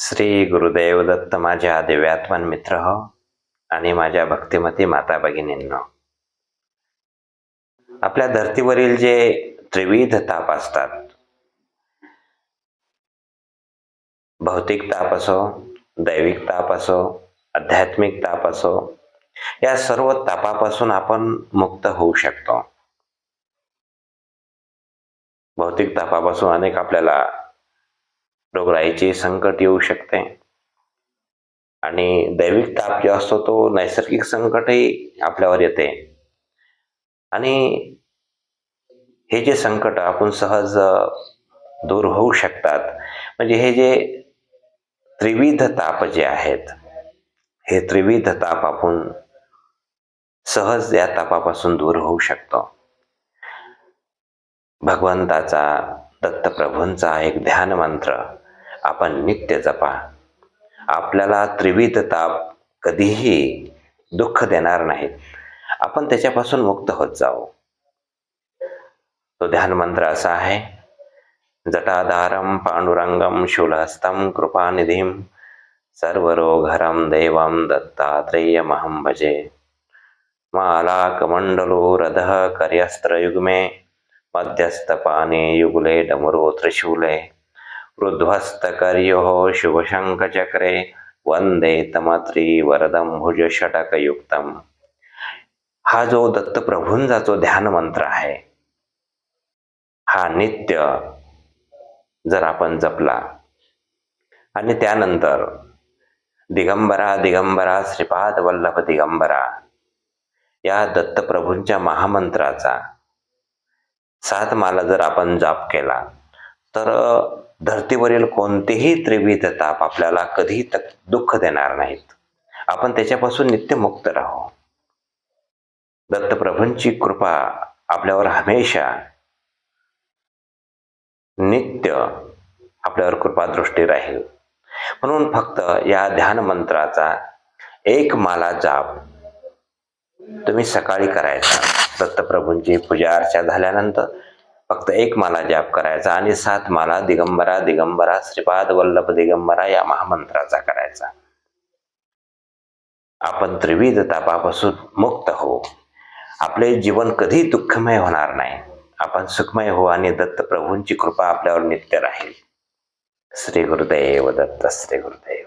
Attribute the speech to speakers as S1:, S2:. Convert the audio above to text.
S1: श्री गुरुदेव दत्त माझ्या दिव्यात्मन मित्र हो आणि माझ्या भक्तिमती माता भगिनींनो. आपल्या धर्तीवरील जे त्रिविध ताप असतात भौतिक ताप असो दैविक ताप असो आध्यात्मिक ताप असो या सर्व तापापासून आपण मुक्त होऊ शकतो. भौतिक तापापासून अनेक आपल्याला रोगराईचे संकट येऊ शकते. आणि दैविक ताप जो असतो तो नैसर्गिक संकटही आपल्यावर येते. आणि हे जे संकट आपण सहज दूर होऊ शकतात. म्हणजे हे जे त्रिविध ताप जे आहेत हे त्रिविध ताप आपण सहज या तापापासून दूर होऊ शकतो. भगवंताचा दत्तप्रभूंचा एक ध्यान मंत्र आपण नित्य जपा. आपल्याला त्रिविध ताप कधीही दुःख देणार नाहीत. आपण त्याच्यापासून मुक्त होत जाऊ. तो ध्यान मंत्र असा आहे जटाधारम पांडुरंगम शूलहस्तम कृपानिधीम सर्वरोघरम देवम दत्तात्रेयमहं भजे। मालाकमण्डलो रथः कर्यस्त्रयुग्मे मध्यस्थपाने युगुले डमरो त्रिशूले ऊर्ध्वस्तकर्योः शुभशङ्खचक्रे वंदे भुज षटकयुक्तम। हा जो दत्तप्रभूंचा जो ध्यान मंत्र आहे हा नित्य जर आपण जपला आणि त्यानंतर दिगंबरा दिगंबरा श्रीपाद वल्लभ दिगंबरा या दत्तप्रभूंच्या महामंत्राचा सात माला जर आपण जाप केला तर धर्तीवरील कोणतेही त्रिविध ताप आपल्याला कधी तक दुःख देणार नाहीत. आपण त्याच्यापासून नित्य मुक्त राहू. दत्तप्रभूंची कृपा आपल्यावर हमेशा नित्य आपल्यावर कृपादृष्टी राहील. म्हणून फक्त या ध्यान मंत्राचा एक माला जाप तुम्ही सकाळी करायचा. दत्तप्रभूंची पूजा अर्चा झाल्यानंतर फक्त एक माला जाप करायचा आणि सात माला दिगंबरा दिगंबरा श्रीपाद वल्लभ दिगंबरा या महामंत्राचा करायचा. आपण त्रिविध तापापासून मुक्त हो आपले जीवन कधी दुःखमय होणार नाही. आपण सुखमय हो आणि दत्तप्रभूंची कृपा आपल्यावर नित्य राहील. श्री गुरुदेव दत्त श्री गुरुदेव.